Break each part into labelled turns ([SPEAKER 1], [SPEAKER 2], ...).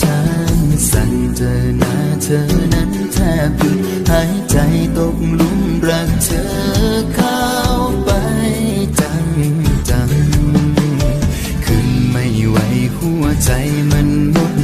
[SPEAKER 1] ฉันสั่นเจอหน้าเธอนั้นแทบหยุดหายใจตกลุมรักเธอเข้าไปจังจังขึ้นไม่ไหวหัวใจมันหมด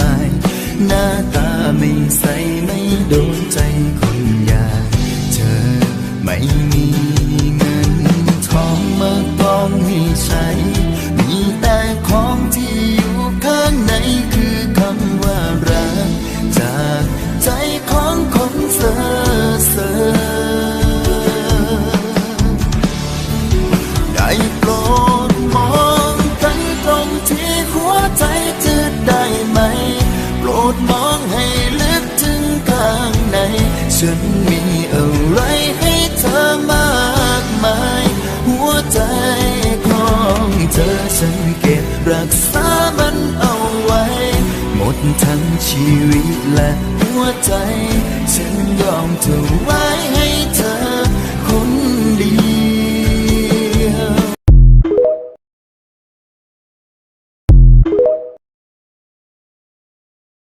[SPEAKER 1] มาหน้าตาไม่ใสไม่โดนใจคนอยากเธอไม่มีเงินทองมากองให้ใช้ ฉันมีอะไรให้เธอมากมาย หัวใจของเธอฉันเก็บรักษามันเอาไว้ หมดทั้งชีวิตและหัวใจ ฉันยอมเธอไว้